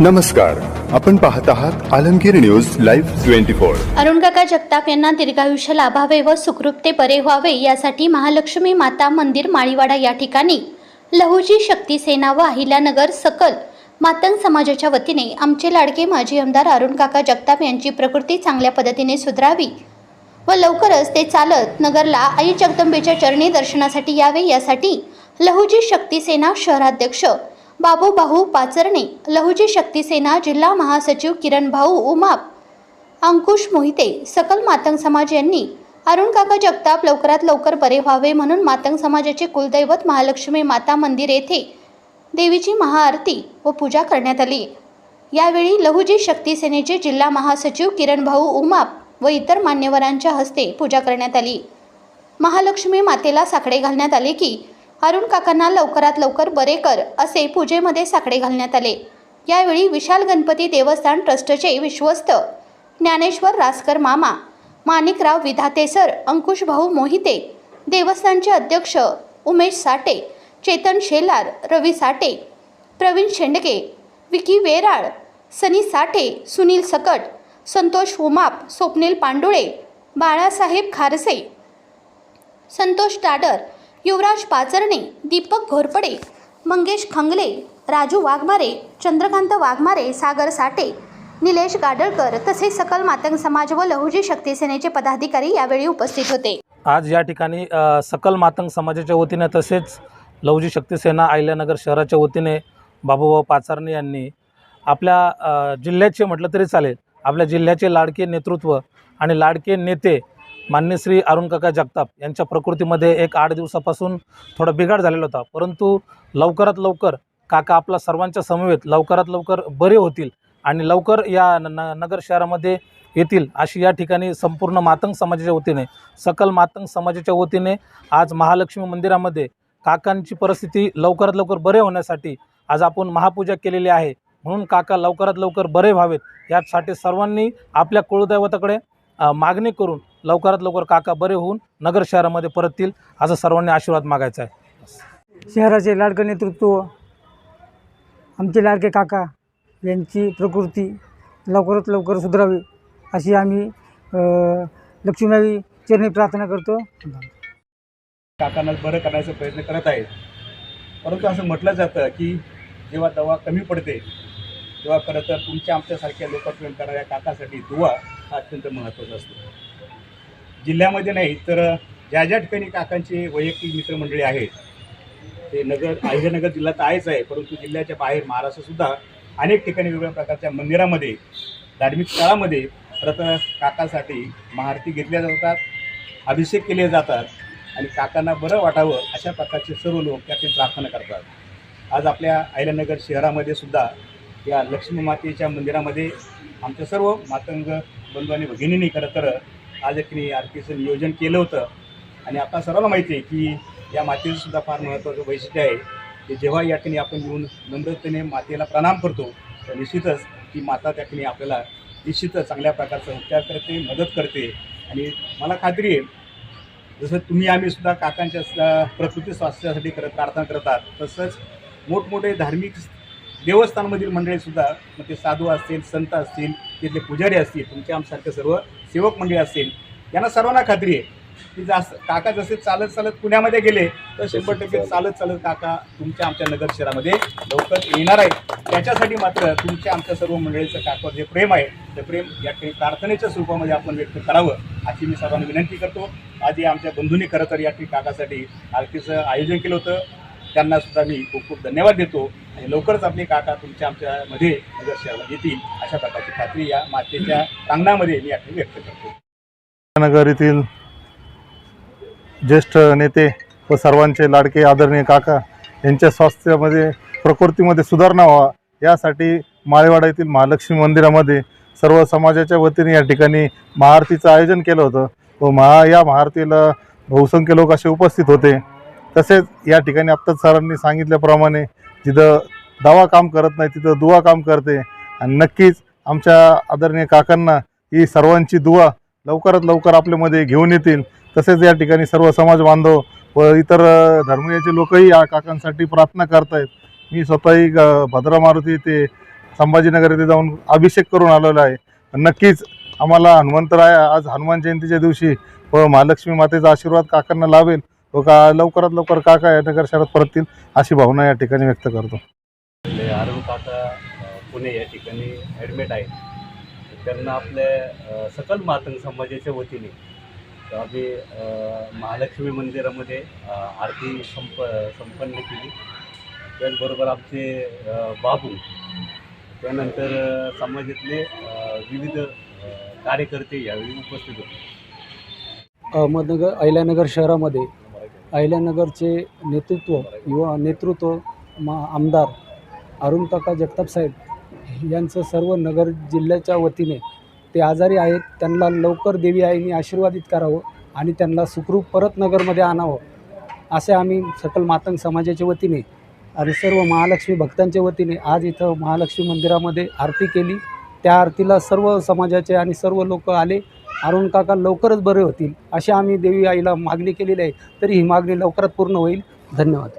नमस्कार आपण पाहत आहात Alamgir news live twenty four. अरुणकाका Jagtap यांना दीर्घायुष्य लाभावे व सुखरूपते बरे व्हावे यासाठी महालक्ष्मी माता मंदिर माळीवाडा या ठिकाणी लहुजी शक्ती सेना व अहिल्यानगर सकल मातंग समाजाच्या वतीने आमचे लाडके माजी आमदार अरुण काका जगताप यांची प्रकृती चांगल्या पद्धतीने सुधारावी व लवकरच ते चालत नगरला आई जगदंबेच्या चरणी दर्शनासाठी यावे यासाठी लहुजी शक्ती सेना शहराध्यक्ष बाबू भाऊ पाचरणे लहुजी शक्ती सेना जिल्हा महासचिव किरण भाऊ उमाप अंकुश मोहिते सकल मातंग समाज यांनी अरुण काका जगताप लवकरात लवकर बरे व्हावे म्हणून मातंग समाजाचे कुलदैवत महालक्ष्मी माता मंदिर येथे देवीची महाआरती व पूजा करण्यात आली. यावेळी लहुजी शक्ती सेनेचे जिल्हा महासचिव किरण भाऊ उमाप व इतर मान्यवरांच्या हस्ते पूजा करण्यात आली. महालक्ष्मी मातेला साकडे घालण्यात आले की अरुण काकांना लवकरात लवकर बरे कर असे पूजेमध्ये साकडे घालण्यात आले. यावेळी विशाल गणपती देवस्थान ट्रस्टचे विश्वस्त ज्ञानेश्वर रासकर मामा माणिकराव विधातेसर अंकुश भाऊ मोहिते देवस्थानचे अध्यक्ष उमेश साटे चेतन शेलार रवी साटे प्रवीण शेंडगे विकी वेराळ सनी साठे सुनील सकट संतोष उमाप स्वप्नील पांडुळे बाळासाहेब खारसे संतोष टाडर युवराज पाचरणे दीपक घोरपडे मंगेश खंगले राजू वाघमारे चंद्रकांत वाघमारे सागर साठे निलेश गाडळकर तसेच सकल मातंग समाज व लहुजी शक्ती सेनेचे पदाधिकारी यावेळी उपस्थित होते. आज या ठिकाणी अ, सकल मातंग समाजाच्या वतीने तसेच लवजी शक्ती सेना आयल्यानगर शहराच्या वतीने बाबूभाऊ पाचारणे यांनी आपल्या अ, जिल्ह्याचे म्हटलं तरी चालेल आपल्या जिल्ह्याचे लाडके नेतृत्व आणि लाडके नेते मान्य श्री अरुणकाका जगताप यांच्या प्रकृतीमध्ये एक आठ दिवसापासून थोडा बिघाड झालेला होता. परंतु लवकरात लवकर काका आपला सर्वांच्या समवेत लवकरात लवकर बरे होतील आणि लवकर या न न- नगर शहरामध्ये येतील अशी या ठिकाणी संपूर्ण मातंग समाजाच्या वतीने सकल मातंग समाजाच्या वतीने आज महालक्ष्मी मंदिरामध्ये काकांची परिस्थिती लवकरात लवकर बरे होण्यासाठी आज आपण महापूजा केलेली आहे. म्हणून काका लवकरात लवकर बरे व्हावेत यासाठी सर्वांनी आपल्या कुळदैवताकडे मागणी करून लवकरात लवकर काका बरे होऊन नगर शहरामध्ये परततील असं सर्वांनी आशीर्वाद मागायचा आहे. शहराचे लाडकं नेतृत्व आमचे लाडके काका यांची प्रकृती लवकरात लवकर सुधारावी अशी आम्ही लक्ष्मीबाई चरणी प्रार्थना करतो. काकांना बरं करण्याचा प्रयत्न करत आहेत. परंतु असं म्हटलं जातं की जेव्हा दवा कमी पडते तेव्हा खरं तर तुमच्या आमच्यासारख्या लोकप्रेम करणाऱ्या काकासाठी दुवा हा अत्यंत महत्त्वाचा असतो. जिल्ह्यामध्ये नाही तर ज्या ज्या ठिकाणी काकांचे वैयक्तिक मित्रमंडळी आहेत ते नगर अहिल्यानगर जिल्हा तर आहेच आहे परंतु जिल्ह्याच्या बाहेर महाराष्ट्रसुद्धा अनेक ठिकाणी वेगवेगळ्या प्रकारच्या मंदिरामध्ये धार्मिक स्थळामध्ये परत काकासाठी महाआरती घेतल्या जातात अभिषेक केले जातात आणि काकांना बरं वाटावं अशा प्रकारचे सर्व लोक त्यातील प्रार्थना करतात. आज आपल्या अहिल्यानगर शहरामध्ये सुद्धा या लक्ष्मी मातेच्या मंदिरामध्ये आमच्या सर्व मातंग बंधू आणि भगिनींनी खरं तर आज एक आरतीचं नियोजन केलं होतं. आणि आता सर्वांना माहिती आहे की या मातेचं सुद्धा फार महत्त्वाचं वैशिष्ट्य आहे. की जेव्हा या ठिकाणी आपण येऊन नम्रतेने मातेला प्रणाम करतो तर निश्चितच ती माता त्या ठिकाणी आपल्याला निश्चितच चांगल्या प्रकारचा उपचार करते मदत करते. आणि मला खात्री आहे जसं तुम्ही आम्ही सुद्धा काकांच्या प्रकृती स्वास्थ्यासाठी करत प्रार्थना करतात तसंच मोठमोठे धार्मिक देवस्थानमधील मंडळीसुद्धा मग ते साधू असतील संत असतील तिथले पुजारी असतील तुमच्या आमसारखे सर्व सेवक मंडळी असतील यांना सर्वांना खात्री आहे की जास्त काका जसे चालत चालत पुण्यामध्ये गेले तर शंभर टक्के चालत. चालत काका तुमच्या आमच्या नगर शहरामध्ये लवकर येणार आहे त्याच्यासाठी मात्र तुमच्या आमच्या सर्व मंडळीचं काकावर जे प्रेम आहे ते प्रेम या ठिकाणी प्रार्थनेच्या स्वरूपामध्ये आपण व्यक्त करावं अशी मी सर्वांना विनंती करतो. आज या आमच्या बंधूंनी खरं तर या ठिकाणी काकासाठी आरतीचं आयोजन केलं होतं. त्यांना सुद्धा मी खूप खूप धन्यवाद देतो. आणि लवकरच आपले काका तुमच्या आमच्यामध्ये नगर येतील अशा प्रकारची खात्री या मातेच्या प्रांगणामध्ये मी या व्यक्त करतो. नगर येथील ज्येष्ठ नेते व सर्वांचे लाडके आदरणीय काका यांच्या स्वास्थ्यामध्ये प्रकृतीमध्ये सुधारणा व्हावा यासाठी माळेवाडा येथील महालक्ष्मी मंदिरामध्ये सर्व समाजाच्या वतीने या ठिकाणी महाआरतीचं आयोजन केलं होतं व महा या महाआरतीला बहुसंख्य लोक असे उपस्थित होते. तसेच या ठिकाणी आत्ताच सरांनी सांगितल्याप्रमाणे जिथं दवा काम करत नाही तिथं दुवा काम करते. आणि नक्कीच आमच्या आदरणीय काकांना ही सर्वांची दुवा लवकरात लवकर आपल्यामध्ये घेऊन येतील. तसेच या ठिकाणी सर्व समाज बांधव व इतर धर्मीयाचे लोकही या काकांसाठी प्रार्थना करतायत. मी स्वतःही ग- भद्रा मारुती ते संभाजीनगर येथे जाऊन अभिषेक करून आलेलो आहे. नक्कीच आम्हाला हनुमंतराय आज हनुमान जयंतीच्या दिवशी व महालक्ष्मी मातेचा आशीर्वाद काकांना लावेल व का? लवकरात लवकर काका या नगर शहरात परततील अशी भावना या ठिकाणी व्यक्त करतो. आपले अरुण काका पुणे या ठिकाणी ॲडमिट आहेत. त्यांना आपल्या सकल मातंग समाजाच्या वतीने आम्ही महालक्ष्मी मंदिरामध्ये आरती संप संपन्न केली. त्याचबरोबर आमचे बाबू त्यानंतर समाजातले विविध कार्यकर्ते यावेळी उपस्थित होते. अहमदनगर अहिल्यानगर शहरामध्ये अहिल्यानगरचे नेतृत्व युवा नेतृत्व मा आमदार अरुण काका जगताप साहेब यांचं सर्व नगर जिल्ह्याच्या वतीने ते आजारी आहेत. त्यांना लवकर देवी आईने आशीर्वादित करावं आणि त्यांना सुखरूप परत नगरमध्ये आणावं असे आम्ही सकल मातंग समाजाच्या वतीने आणि सर्व महालक्ष्मी भक्तांच्या वतीने आज इथं महालक्ष्मी मंदिरामध्ये आरती केली. त्या आरतीला सर्व समाजाचे आणि सर्व लोक आले. अरुण काका लवकरच बरे होतील अशी आम्ही देवी आईला मागणी केलेली आहे. तरी ही मागणी लवकरात पूर्ण होईल. धन्यवाद.